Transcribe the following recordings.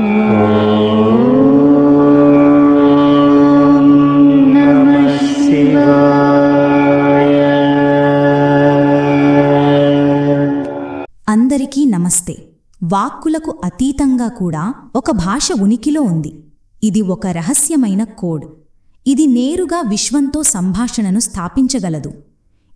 అందరికీ నమస్తే. వాక్కులకు అతీతంగా కూడా ఒక భాష ఉనికిలో ఉంది. ఇది ఒక రహస్యమైన కోడ్. ఇది నేరుగా విశ్వంతో సంభాషణను స్థాపించగలదు.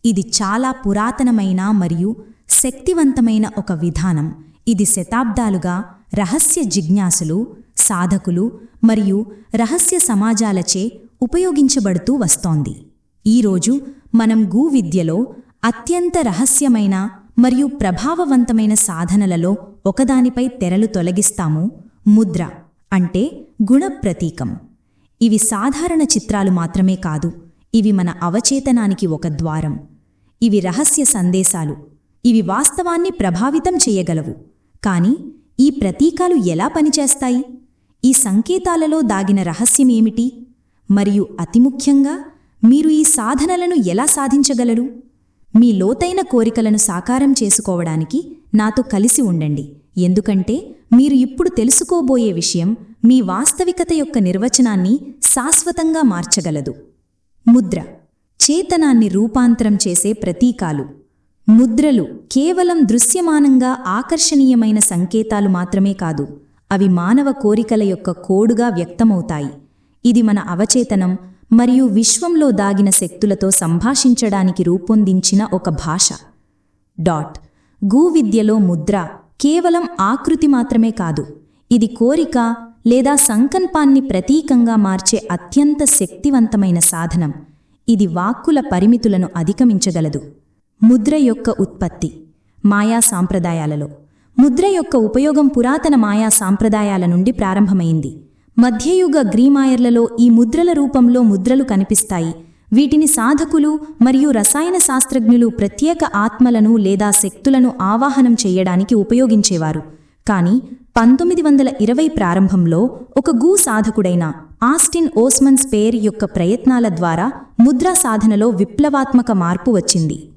ఇది చాలా పురాతనమైన మరియు శక్తివంతమైన ఒక విధానం. ఇది శతాబ్దాలుగా రహస్య జిజ్ఞాసులు సాధకులు మరియు రహస్య సమాజాలచే ఉపయోగించబడుతూ వస్తోంది. ఈరోజు మనం గూవిద్యలో అత్యంత రహస్యమైన మరియు ప్రభావవంతమైన సాధనలలో ఒకదానిపై తెరలు తొలగిస్తాము ముద్ర అంటే గుణప్రతీకం. ఇవి సాధారణ చిత్రాలు మాత్రమే కాదు ఇవి మన అవచేతనానికి ఒక ద్వారం. ఇవి రహస్య సందేశాలు ఇవి వాస్తవాన్ని ప్రభావితం చేయగలవు. కాని ఈ ప్రతీకాలు ఎలా పనిచేస్తాయి? ఈ సంకేతాలలో దాగిన రహస్యం ఏమిటి? మరియు అతి ముఖ్యంగా మీరు ఈ సాధనలను ఎలా సాధించగలరు? మీ లోతైన కోరికలను సాకారం చేసుకోవడానికి నాతో కలిసి ఉండండి. ఎందుకంటే మీరు ఇప్పుడు తెలుసుకోబోయే విషయం మీ వాస్తవికత యొక్క నిర్వచనాన్ని శాశ్వతంగా మార్చగలదు. ముద్ర. చేతనాన్ని రూపాంతరం చేసే ప్రతీకాలు. ముద్రలు కేవలం దృశ్యమానంగా ఆకర్షణీయమైన సంకేతాలు మాత్రమే కాదు అవి మానవ కోరికల యొక్క కోడుగా వ్యక్తమవుతాయి. ఇది మన అవచేతనం మరియు విశ్వంలో దాగిన శక్తులతో సంభాషించడానికి రూపొందించిన ఒక భాష. డాట్. గూవిద్యలో ముద్ర కేవలం ఆకృతి మాత్రమే కాదు ఇది కోరిక లేదా సంకల్పాన్ని ప్రతీకంగా మార్చే అత్యంత శక్తివంతమైన సాధనం. ఇది వాక్కుల పరిమితులను అధిగమించగలదు. ముద్ర యొక్క ఉత్పత్తి మాయా సాంప్రదాయాలలో. ముద్ర యొక్క ఉపయోగం పురాతన మాయా సాంప్రదాయాల నుండి ప్రారంభమైంది. మధ్యయుగ గ్రీమాయర్లలో ఈ ముద్రల రూపంలో ముద్రలు కనిపిస్తాయి. వీటిని సాధకులు మరియు రసాయన శాస్త్రజ్ఞులు ప్రత్యేక ఆత్మలను లేదా శక్తులను ఆవాహనం చేయడానికి ఉపయోగించేవారు. కాని పంతొమ్మిది వందల ఇరవై ప్రారంభంలో ఒక గూ సాధకుడైన ఆస్టిన్ ఓస్మన్ స్పేర్ యొక్క ప్రయత్నాల ద్వారా ముద్రా సాధనలో విప్లవాత్మక మార్పు వచ్చింది.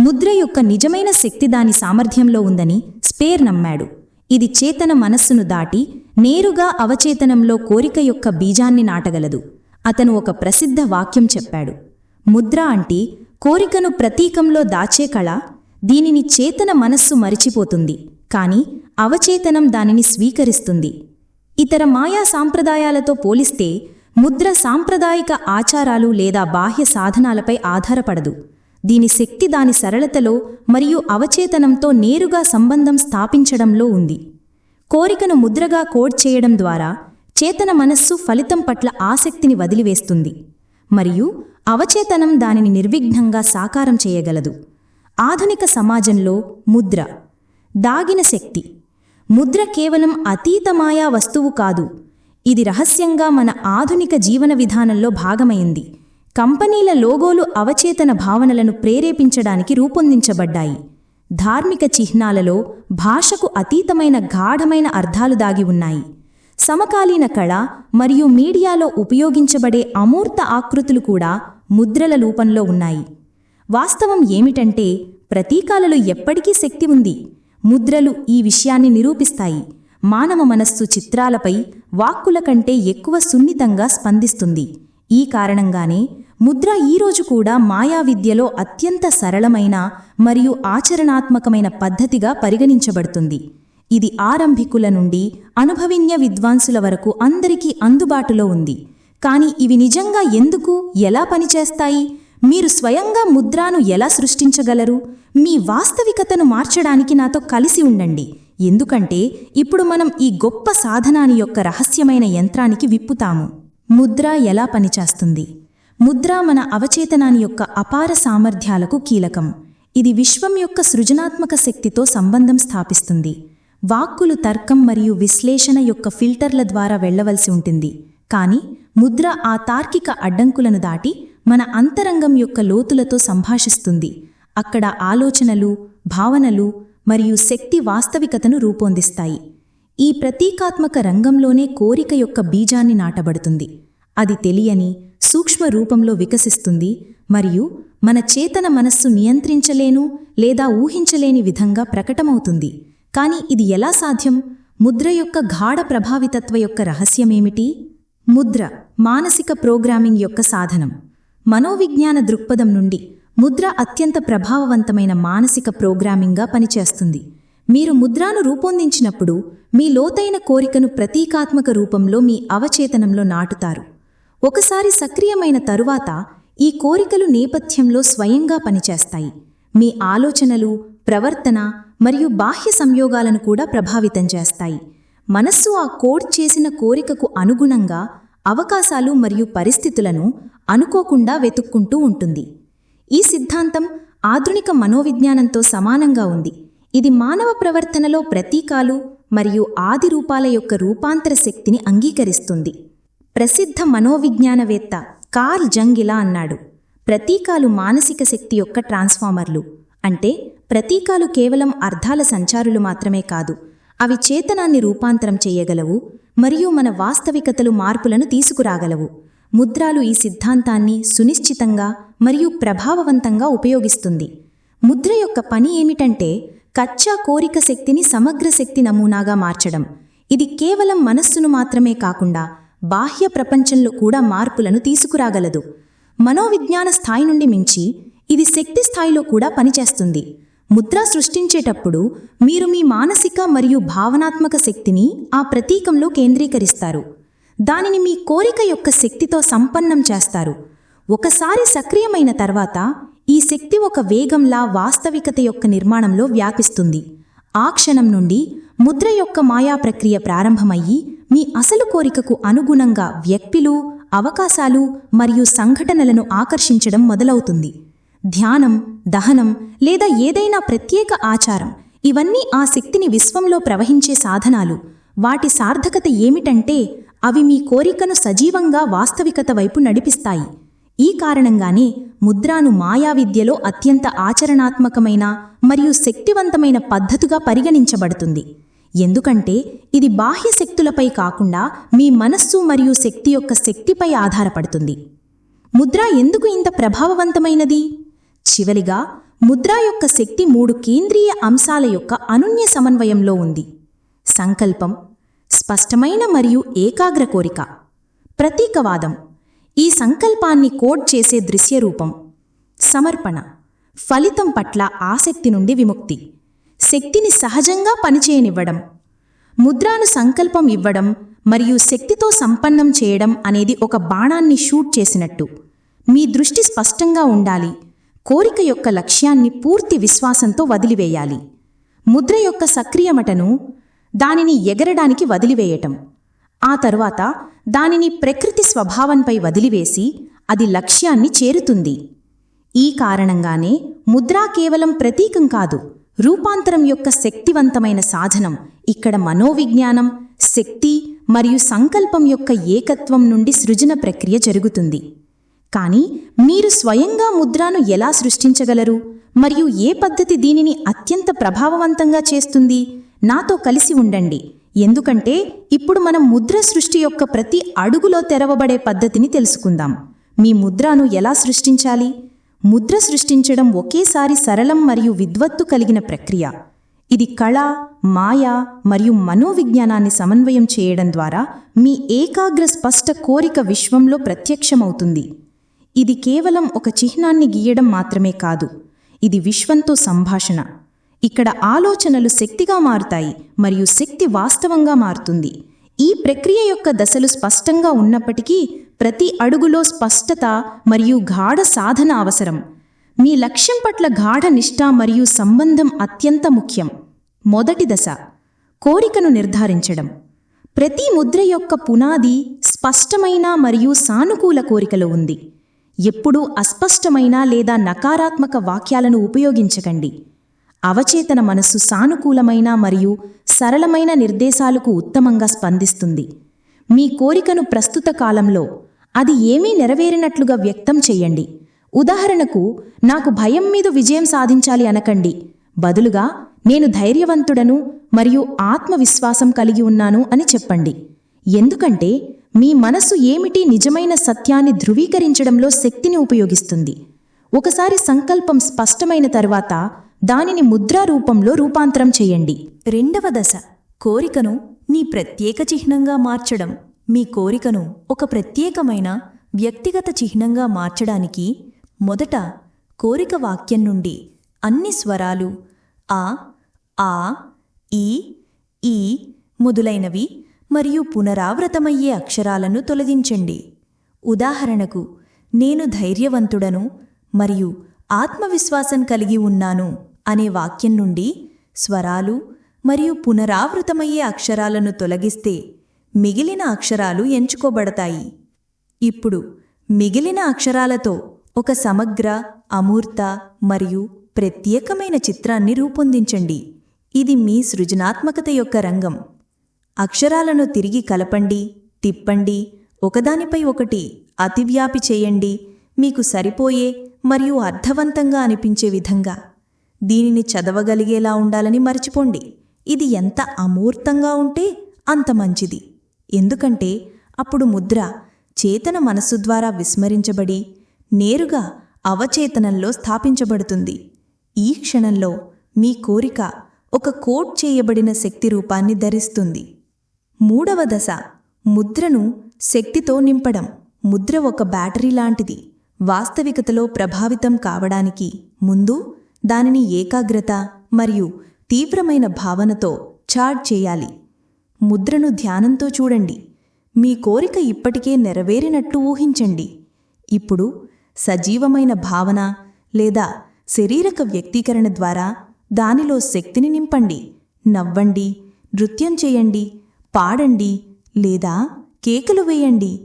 ముద్ర యొక్క నిజమైన శక్తి దాని సామర్థ్యంలో ఉందని స్పేర్ నమ్మాడు. ఇది చేతన మనస్సును దాటి నేరుగా అవచేతనంలో కోరిక యొక్క బీజాన్ని నాటగలదు. అతను ఒక ప్రసిద్ధ వాక్యం చెప్పాడు. ముద్ర అంటే కోరికను ప్రతీకంలో దాచే కళ దీనిని చేతన మనస్సు మరిచిపోతుంది కాని అవచేతనం దానిని స్వీకరిస్తుంది. ఇతర మాయా సాంప్రదాయాలతో పోలిస్తే ముద్ర సాంప్రదాయిక ఆచారాలు లేదా బాహ్య సాధనాలపై ఆధారపడదు. దీని శక్తి దాని సరళతలో మరియు అవచేతనంతో నేరుగా సంబంధం స్థాపించడంలో ఉంది. కోరికను ముద్రగా కోడ్ చేయడం ద్వారా చేతన మనస్సు ఫలితం పట్ల ఆసక్తిని వదిలివేస్తుంది. మరియు అవచేతనం దానిని నిర్విఘ్నంగా సాకారం చేయగలదు. ఆధునిక సమాజంలో ముద్ర దాగిన శక్తి. ముద్ర కేవలం అతీతమాయా వస్తువు కాదు. ఇది రహస్యంగా మన ఆధునిక జీవన విధానంలో భాగమైంది. కంపెనీల లోగోలు అవచేతన భావనలను ప్రేరేపించడానికి రూపొందించబడ్డాయి. ధార్మిక చిహ్నాలలో భాషకు అతీతమైన గాఢమైన అర్థాలు దాగి ఉన్నాయి. సమకాలీన కళ మరియు మీడియాలో ఉపయోగించబడే అమూర్త ఆకృతులు కూడా ముద్రల రూపంలో ఉన్నాయి. వాస్తవం ఏమిటంటే ప్రతీకాలలో ఎప్పటికీ శక్తి ఉంది. ముద్రలు ఈ విషయాన్ని నిరూపిస్తాయి. మానవ మనస్సు చిత్రాలపై వాక్కుల కంటే ఎక్కువ సున్నితంగా స్పందిస్తుంది. ఈ కారణంగానే ముద్ర ఈరోజు కూడా మాయా విద్యలో అత్యంత సరళమైన మరియు ఆచరణాత్మకమైన పద్ధతిగా పరిగణించబడుతుంది. ఇది ఆరంభికుల నుండి అనుభవిన్య విద్వాంసుల వరకు అందరికీ అందుబాటులో ఉంది. కాని ఇవి నిజంగా ఎందుకు ఎలా పనిచేస్తాయి? మీరు స్వయంగా ముద్రాను ఎలా సృష్టించగలరు? మీ వాస్తవికతను మార్చడానికి నాతో కలిసి ఉండండి. ఎందుకంటే ఇప్పుడు మనం ఈ గొప్ప సాధనాని యొక్క రహస్యమైన యంత్రానికి విప్పుతాము. ముద్ర ఎలా పనిచేస్తుంది? ముద్ర మన అవచేతనాని యొక్క అపార సామర్థ్యాలకు కీలకం. ఇది విశ్వం యొక్క సృజనాత్మక శక్తితో సంబంధం స్థాపిస్తుంది. వాక్కులు తర్కం మరియు విశ్లేషణ యొక్క ఫిల్టర్ల ద్వారా వెళ్ళవలసి ఉంటుంది. కాని ముద్ర ఆ తార్కిక అడ్డంకులను దాటి మన అంతరంగం యొక్క లోతులతో సంభాషిస్తుంది. అక్కడ ఆలోచనలు భావనలు మరియు శక్తి వాస్తవికతను రూపొందిస్తాయి. ఈ ప్రతీకాత్మక రంగంలోనే కోరిక యొక్క బీజాన్ని నాటబడుతుంది. అది తెలియని సూక్ష్మ రూపంలో వికసిస్తుంది మరియు మన చేతన మనస్సు నియంత్రించలేను లేదా ఊహించలేని విధంగా ప్రకటమవుతుంది. కాని ఇది ఎలా సాధ్యం? ముద్ర యొక్క గాఢ ప్రభావితత్వ యొక్క రహస్యమేమిటి? ముద్ర మానసిక ప్రోగ్రామింగ్ యొక్క సాధనం. మనోవిజ్ఞాన దృక్పథం నుండి ముద్ర అత్యంత ప్రభావవంతమైన మానసిక ప్రోగ్రామింగ్గా పనిచేస్తుంది. మీరు ముద్రాను రూపొందించినప్పుడు మీ లోతైన కోరికను ప్రతీకాత్మక రూపంలో మీ అవచేతనంలో నాటుతారు. ఒకసారి సక్రియమైన తరువాత ఈ కోరికలు నేపథ్యంలో స్వయంగా పనిచేస్తాయి. మీ ఆలోచనలు ప్రవర్తన మరియు బాహ్య సంయోగాలను కూడా ప్రభావితం చేస్తాయి. మనస్సు ఆ కోడ్ చేసిన కోరికకు అనుగుణంగా అవకాశాలు మరియు పరిస్థితులను అనుకోకుండా వెతుక్కుంటూ ఉంటుంది. ఈ సిద్ధాంతం ఆధునిక మనోవిజ్ఞానంతో సమానంగా ఉంది. ఇది మానవ ప్రవర్తనలో ప్రతీకాలు మరియు ఆది రూపాల యొక్క రూపాంతర శక్తిని అంగీకరిస్తుంది. ప్రసిద్ధ మనోవిజ్ఞానవేత్త కార్ల్ జంగ్ ఇలా అన్నాడు ప్రతీకాలు మానసిక శక్తి యొక్క ట్రాన్స్ఫార్మర్లు. అంటే ప్రతీకాలు కేవలం అర్థాల సంచారులు మాత్రమే కాదు అవి చేతనాన్ని రూపాంతరం చేయగలవు మరియు మన వాస్తవికతలు మార్పులను తీసుకురాగలవు. ముద్రాలు ఈ సిద్ధాంతాన్ని సునిశ్చితంగా మరియు ప్రభావవంతంగా ఉపయోగిస్తుంది. ముద్ర యొక్క పని ఏమిటంటే కచ్చా కోరిక శక్తిని సమగ్ర శక్తి నమూనాగా మార్చడం. ఇది కేవలం మనస్సును మాత్రమే కాకుండా బాహ్య ప్రపంచంలో కూడా మార్పులను తీసుకురాగలదు. మనోవిజ్ఞాన స్థాయి నుండి మించి ఇది శక్తి స్థాయిలో కూడా పనిచేస్తుంది. ముద్ర సృష్టించేటప్పుడు మీరు మీ మానసిక మరియు భావనాత్మక శక్తిని ఆ ప్రతీకంలో కేంద్రీకరిస్తారు. దానిని మీ కోరిక యొక్క శక్తితో సంపన్నం చేస్తారు. ఒకసారి సక్రియమైన తర్వాత ఈ శక్తి ఒక వేగంలా వాస్తవికత యొక్క నిర్మాణంలో వ్యాపిస్తుంది. ఆ క్షణం నుండి ముద్ర యొక్క మాయా ప్రక్రియ ప్రారంభమయ్యి మీ అసలు కోరికకు అనుగుణంగా వ్యక్తులు అవకాశాలు మరియు సంఘటనలను ఆకర్షించడం మొదలవుతుంది. ధ్యానం దహనం లేదా ఏదైనా ప్రత్యేక ఆచారం ఇవన్నీ ఆ శక్తిని విశ్వంలో ప్రవహించే సాధనాలు. వాటి సార్థకత ఏమిటంటే అవి మీ కోరికను సజీవంగా వాస్తవికత వైపు నడిపిస్తాయి. ఈ కారణంగానే ముద్రాను మాయా విద్యలో అత్యంత ఆచరణాత్మకమైన మరియు శక్తివంతమైన పద్ధతిగా పరిగణించబడుతుంది. ఎందుకంటే ఇది బాహ్య శక్తులపై కాకుండా మీ మనస్సు మరియు శక్తి యొక్క శక్తిపై ఆధారపడుతుంది. ముద్ర ఎందుకు ఇంత ప్రభావవంతమైనది? చివరిగా ముద్ర యొక్క శక్తి మూడు కేంద్రీయ అంశాల యొక్క అనున్య సమన్వయంలో ఉంది. సంకల్పం స్పష్టమైన మరియు ఏకాగ్ర కోరిక. ప్రతీకవాదం ఈ సంకల్పాన్ని కోడ్ చేసే దృశ్యరూపం. సమర్పణ. ఫలితం పట్ల ఆసక్తి నుండి విముక్తి. శక్తిని సహజంగా పనిచేయనివ్వడం. ముద్రాను సంకల్పం ఇవ్వడం మరియు శక్తితో సంపన్నం చేయడం అనేది ఒక బాణాన్ని షూట్ చేసినట్టు. మీ దృష్టి స్పష్టంగా ఉండాలి. కోరిక యొక్క లక్ష్యాన్ని పూర్తి విశ్వాసంతో వదిలివేయాలి. ముద్ర యొక్క సక్రియమటను దానిని ఎగరడానికి వదిలివేయటం. ఆ తరువాత దానిని ప్రకృతి స్వభావంపై వదిలివేసి అది లక్ష్యాన్ని చేరుతుంది. ఈ కారణంగానే ముద్రా కేవలం ప్రతీకం కాదు రూపాంతరం యొక్క శక్తివంతమైన సాధనం ఇక్కడ మనోవిజ్ఞానం శక్తి మరియు సంకల్పం యొక్క ఏకత్వం నుండి సృజన ప్రక్రియ జరుగుతుంది. కానీ మీరు స్వయంగా ముద్రాను ఎలా సృష్టించగలరు? మరియు ఏ పద్ధతి దీనిని అత్యంత ప్రభావవంతంగా చేస్తుంది? నాతో కలిసి ఉండండి. ఎందుకంటే ఇప్పుడు మనం ముద్ర సృష్టి యొక్క ప్రతి అడుగులో తెరవబడే పద్ధతిని తెలుసుకుందాం. మీ ముద్రను ఎలా సృష్టించాలి? ముద్ర సృష్టించడం ఒకేసారి సరళం మరియు విద్వత్తు కలిగిన ప్రక్రియ. ఇది కళ మాయ మరియు మనోవిజ్ఞానాన్ని సమన్వయం చేయడం ద్వారా మీ ఏకాగ్ర స్పష్ట కోరిక విశ్వంలో ప్రత్యక్షమవుతుంది. ఇది కేవలం ఒక చిహ్నాన్ని గీయడం మాత్రమే కాదు. ఇది విశ్వంతో సంభాషణ. ఇక్కడ ఆలోచనలు శక్తిగా మారుతాయి మరియు శక్తి వాస్తవంగా మారుతుంది. ఈ ప్రక్రియ యొక్క దశలు స్పష్టంగా ఉన్నప్పటికీ ప్రతి అడుగులో స్పష్టత మరియు గాఢ సాధన అవసరం. మీ లక్ష్యం పట్ల గాఢ నిష్ఠ మరియు సంబంధం అత్యంత ముఖ్యం. మొదటి దశ కోరికను నిర్ధారించడం. ప్రతి ముద్ర యొక్క పునాది స్పష్టమైన మరియు సానుకూల కోరికలో ఉంది. ఎప్పుడూ అస్పష్టమైన లేదా నకారాత్మక వాక్యాలను ఉపయోగించకండి. అవచేతన మనస్సు సానుకూలమైన మరియు సరళమైన నిర్దేశాలకు ఉత్తమంగా స్పందిస్తుంది. మీ కోరికను ప్రస్తుత కాలంలో అది ఏమీ నెరవేరినట్లుగా వ్యక్తం చెయ్యండి ఉదాహరణకు నాకు భయం మీద విజయం సాధించాలి అనకండి. బదులుగా నేను ధైర్యవంతుడను మరియు ఆత్మవిశ్వాసం కలిగి ఉన్నాను అని చెప్పండి. ఎందుకంటే మీ మనసు ఏమిటి నిజమైన సత్యాన్ని ధృవీకరించడంలో శక్తిని ఉపయోగిస్తుంది. ఒకసారి సంకల్పం స్పష్టమైన తర్వాత దానిని ముద్రా రూపంలో రూపాంతరం చేయండి. రెండవ దశ. కోరికను నీ ప్రత్యేక చిహ్నంగా మార్చడం. మీ కోరికను ఒక ప్రత్యేకమైన వ్యక్తిగత చిహ్నంగా మార్చడానికి మొదట కోరిక వాక్యం నుండి అన్ని స్వరాలు ఆ ఆ ఈ ఈ మొదలైనవి మరియు పునరావృతమయ్యే అక్షరాలను తొలగించండి. ఉదాహరణకు నేను ధైర్యవంతుడను మరియు ఆత్మవిశ్వాసం కలిగి ఉన్నాను. అనే వాక్యం నుండి స్వరాలు మరియు పునరావృతమయ్యే అక్షరాలను తొలగిస్తే మిగిలిన అక్షరాలు ఎంచుకోబడతాయి. ఇప్పుడు మిగిలిన అక్షరాలతో ఒక సమగ్ర అమూర్త మరియు ప్రత్యేకమైన చిత్రాన్ని రూపొందించండి. ఇది మీ సృజనాత్మకత యొక్క రంగం. అక్షరాలను తిరిగి కలపండి తిప్పండి ఒకదానిపై ఒకటి అతివ్యాపి చేయండి. మీకు సరిపోయే మరియు అర్థవంతంగా అనిపించే విధంగా. దీనిని చదవగలిగేలా ఉండాలని మర్చిపోండి. ఇది ఎంత అమూర్తంగా ఉంటే అంత మంచిది. ఎందుకంటే అప్పుడు ముద్ర చేతన మనస్సు ద్వారా విస్మరించబడి నేరుగా అవచేతనంలో స్థాపించబడుతుంది. ఈ క్షణంలో మీ కోరిక ఒక కోట్ చేయబడిన శక్తి రూపాన్ని ధరిస్తుంది. మూడవ దశ ముద్రను శక్తితో నింపడం. ముద్ర ఒక బ్యాటరీ లాంటిది. వాస్తవికతలో ప్రభావితం కావడానికి ముందు దానిని ఏకాగ్రత మరియు తీవ్రమైన భావనతో చార్జ్ చేయాలి. ముద్రను ధ్యానంతో చూడండి. మీ కోరిక ఇప్పటికే నెరవేరినట్టు ఊహించండి. ఇప్పుడు సజీవమైన భావన లేదా శరీరక వ్యక్తీకరణ ద్వారా దానిలో శక్తిని నింపండి. నవ్వండి నృత్యం చేయండి పాడండి లేదా కేకలు వేయండి.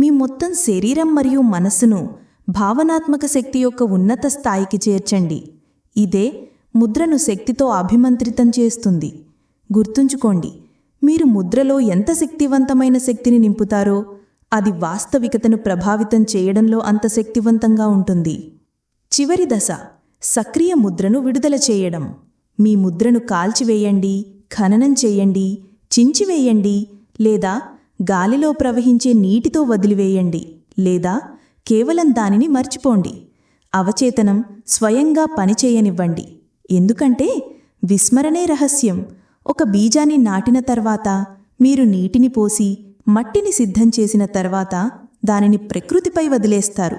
మీ మొత్తం శరీరం మరియు మనస్సును భావనాత్మక శక్తి యొక్క ఉన్నత స్థాయికి చేర్చండి. ఇదే ముద్రను శక్తితో అభిమంత్రితం చేస్తుంది. గుర్తుంచుకోండి మీరు ముద్రలో ఎంత శక్తివంతమైన శక్తిని నింపుతారో అది వాస్తవికతను ప్రభావితం చేయడంలో అంత శక్తివంతంగా ఉంటుంది. చివరి దశ సక్రియ ముద్రను విడుదల చేయడం. మీ ముద్రను కాల్చివేయండి ఖననం చేయండి చించివేయండి లేదా గాలిలో ప్రవహించే నీటితో వదిలివేయండి లేదా కేవలం దానిని మర్చిపోండి. అవచేతనం స్వయంగా పనిచేయనివ్వండి. ఎందుకంటే విస్మరణే రహస్యం. ఒక బీజాన్ని నాటిన తర్వాత మీరు నీటిని పోసి మట్టిని సిద్ధం చేసిన తర్వాత దానిని ప్రకృతిపై వదిలేస్తారు.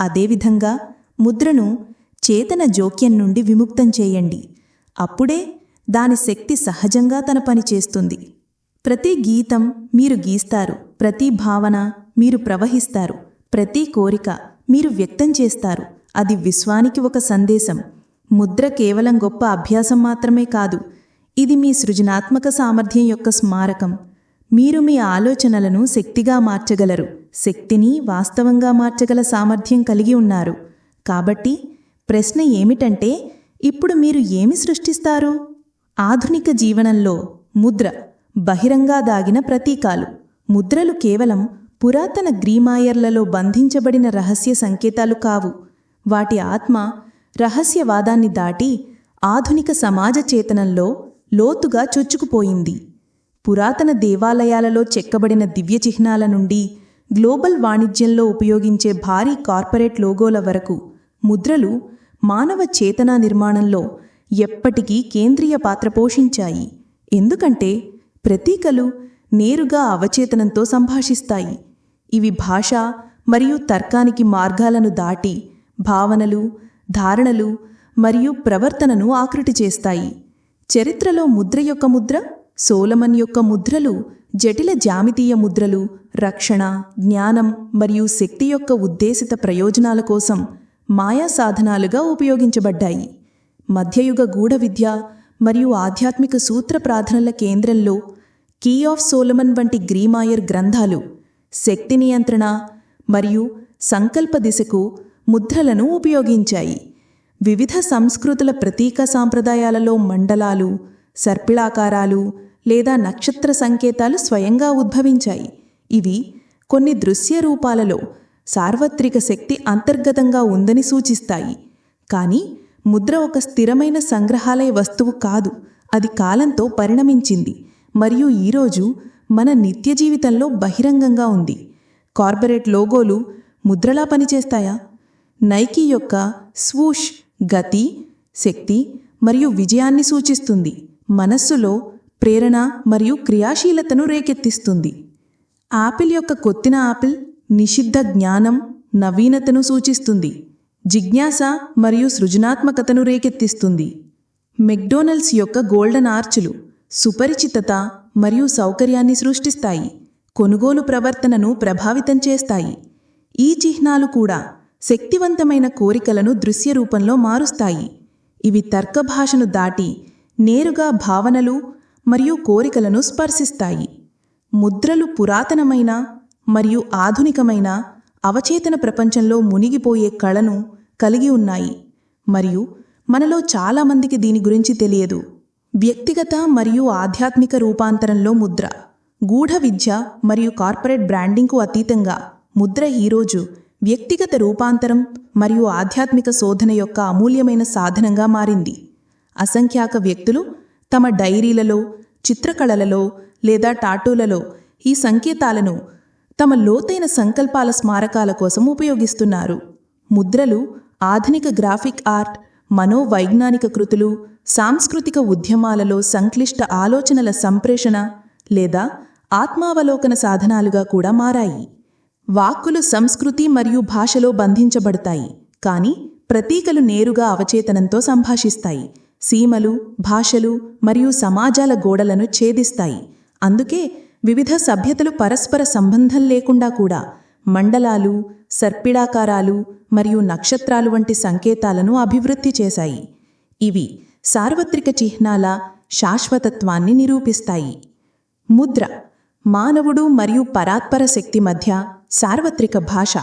అదేవిధంగా ముద్రను చేతన జోక్యం నుండి విముక్తం చేయండి. అప్పుడే దాని శక్తి సహజంగా తన పని చేస్తుంది. ప్రతి గీతం మీరు గీస్తారు. ప్రతి భావన మీరు ప్రవహిస్తారు. ప్రతి కోరిక మీరు వ్యక్తం చేస్తారు. అది విశ్వానికి ఒక సందేశం. ముద్ర కేవలం గొప్ప అభ్యాసం మాత్రమే కాదు ఇది మీ సృజనాత్మక సామర్థ్యం యొక్క స్మారకం. మీరు మీ ఆలోచనలను శక్తిగా మార్చగలరు. శక్తిని వాస్తవంగా మార్చగల సామర్థ్యం కలిగి ఉన్నారు. కాబట్టి ప్రశ్న ఏమిటంటే ఇప్పుడు మీరు ఏమి సృష్టిస్తారు? ఆధునిక జీవనంలో ముద్ర బహిరంగా దాగిన ప్రతీకాలు. ముద్రలు కేవలం పురాతన గ్రీమాయర్లలో బంధించబడిన రహస్య సంకేతాలు కావు. వాటి ఆత్మ రహస్యవాదాన్ని దాటి ఆధునిక సమాజ చేతనంలో లోతుగా చొచ్చుకుపోయింది. పురాతన దేవాలయాలలో చెక్కబడిన దివ్య చిహ్నాల నుండి గ్లోబల్ వాణిజ్యంలో ఉపయోగించే భారీ కార్పొరేట్ లోగోల వరకు ముద్రలు మానవ చేతనా నిర్మాణంలో ఎప్పటికీ కేంద్రీయ పాత్ర పోషించాయి. ఎందుకంటే ప్రతీకలు నేరుగా అవచేతనంతో సంభాషిస్తాయి. ఇవి భాష మరియు తర్కానికి మార్గాలను దాటి భావనలు ధారణలు మరియు ప్రవర్తనను ఆకృతి చేస్తాయి. చరిత్రలో ముద్ర యొక్క ముద్ర సోలమన్ యొక్క ముద్రలు జటిల జామితీయ ముద్రలు రక్షణ జ్ఞానం మరియు శక్తి యొక్క ఉద్దేశిత ప్రయోజనాల కోసం మాయా సాధనాలుగా ఉపయోగించబడ్డాయి. మధ్యయుగ గూఢ విద్య మరియు ఆధ్యాత్మిక సూత్ర ప్రార్థనల కేంద్రంలో కీ ఆఫ్ సోలమన్ వంటి గ్రీమాయర్ గ్రంథాలు శక్తి నియంత్రణ మరియు సంకల్ప దిశకు ముద్రలను ఉపయోగించాయి. వివిధ సంస్కృతుల ప్రతీక సాంప్రదాయాలలో మండలాలు సర్పిళాకారాలు లేదా నక్షత్ర సంకేతాలు స్వయంగా ఉద్భవించాయి. ఇవి కొన్ని దృశ్య రూపాలలో సార్వత్రిక శక్తి అంతర్గతంగా ఉందని సూచిస్తాయి. కానీ ముద్ర ఒక స్థిరమైన సంగ్రహాలయ వస్తువు కాదు అది కాలంతో పరిణమించింది మరియు ఈరోజు మన నిత్య జీవితంలో బహిరంగంగా ఉంది. కార్పొరేట్ లోగోలు ముద్రలా పనిచేస్తాయా? నైకీ యొక్క స్వూష్ గతి శక్తి మరియు విజయాన్ని సూచిస్తుంది. మనస్సులో ప్రేరణ మరియు క్రియాశీలతను రేకెత్తిస్తుంది. ఆపిల్ యొక్క కొత్తిన ఆపిల్ నిషిద్ధ జ్ఞానం నవీనతను సూచిస్తుంది. జిజ్ఞాస మరియు సృజనాత్మకతను రేకెత్తిస్తుంది. మెక్డోనల్డ్స్ యొక్క గోల్డెన్ ఆర్చులు సుపరిచితత మరియు సౌకర్యాన్ని సృష్టిస్తాయి. కొనుగోలు ప్రవర్తనను ప్రభావితం చేస్తాయి. ఈ చిహ్నాలు కూడా శక్తివంతమైన కోరికలను దృశ్య రూపంలో మారుస్తాయి. ఇవి తర్క భాషను దాటి నేరుగా భావనలు మరియు కోరికలను స్పర్శిస్తాయి. ముద్రలు పురాతనమైన మరియు ఆధునికమైన అవచేతన ప్రపంచంలో మునిగిపోయే కళను కలిగి ఉన్నాయి. మరియు మనలో చాలామందికి దీని గురించి తెలియదు. వ్యక్తిగత మరియు ఆధ్యాత్మిక రూపాంతరంలో ముద్ర గూఢ విద్య మరియు కార్పొరేట్ బ్రాండింగ్కు అతీతంగా ముద్ర ఈరోజు వ్యక్తిగత రూపాంతరం మరియు ఆధ్యాత్మిక శోధన యొక్క అమూల్యమైన సాధనంగా మారింది. అసంఖ్యాక వ్యక్తులు తమ డైరీలలో చిత్రకళలలో లేదా టాటూలలో ఈ సంకేతాలను తమ లోతైన సంకల్పాల స్మారకాల కోసం ఉపయోగిస్తున్నారు. ముద్రలు ఆధునిక గ్రాఫిక్ ఆర్ట్ మనోవైజ్ఞానిక కృతులు సాంస్కృతిక ఉద్యమాలలో సంక్లిష్ట ఆలోచనల సంప్రేషణ లేదా ఆత్మావలోకన సాధనాలుగా కూడా మారాయి. వాక్కులు సంస్కృతి మరియు భాషలో బంధించబడతాయి కానీ ప్రతీకలు నేరుగా అవచేతనంతో సంభాషిస్తాయి. సీమలు భాషలు మరియు సమాజాల గోడలను ఛేదిస్తాయి. అందుకే వివిధ సభ్యతలు పరస్పర సంబంధం లేకుండా కూడా మండలాలు సర్పిడాకారాలు మరియు నక్షత్రాలు వంటి సంకేతాలను అభివృద్ధి చేశాయి. ఇవి సార్వత్రిక చిహ్నాల శాశ్వతత్వాన్ని నిరూపిస్తాయి. ముద్ర మానవుడు మరియు పరాత్పర శక్తి మధ్య సార్వత్రిక భాష.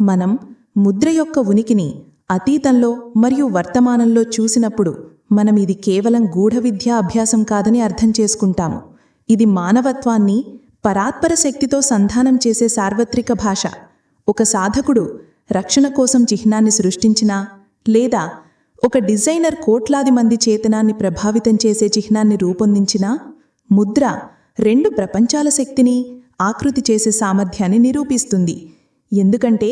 మనం ముద్ర యొక్క ఉనికిని అతీతంలో మరియు వర్తమానంలో చూసినప్పుడు మనం ఇది కేవలం గూఢ విద్యా అభ్యాసం కాదని అర్థం చేసుకుంటాము. ఇది మానవత్వాన్ని పరాత్పర శక్తితో సంధానం చేసే సార్వత్రిక భాష. ఒక సాధకుడు రక్షణ కోసం చిహ్నాన్ని సృష్టించినా లేదా ఒక డిజైనర్ కోట్లాది మంది చేతనాన్ని ప్రభావితం చేసే చిహ్నాన్ని రూపొందించినా ముద్ర రెండు ప్రపంచాల శక్తిని ఆకృతి చేసే సామర్థ్యాన్ని నిరూపిస్తుంది. ఎందుకంటే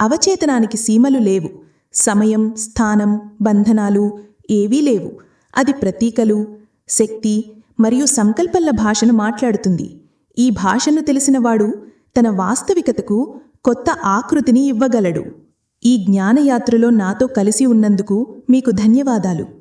అవచేతనానికి సీమలు లేవు. సమయం స్థానం బంధనాలు ఏవీ లేవు. అది ప్రతీకలు శక్తి మరియు సంకల్పంల భాషను మాట్లాడుతుంది. ఈ భాషను తెలిసినవాడు తన వాస్తవికతకు కొత్త ఆకృతిని ఇవ్వగలడు. ఈ జ్ఞానయాత్రలో నాతో కలిసి ఉన్నందుకు మీకు ధన్యవాదాలు.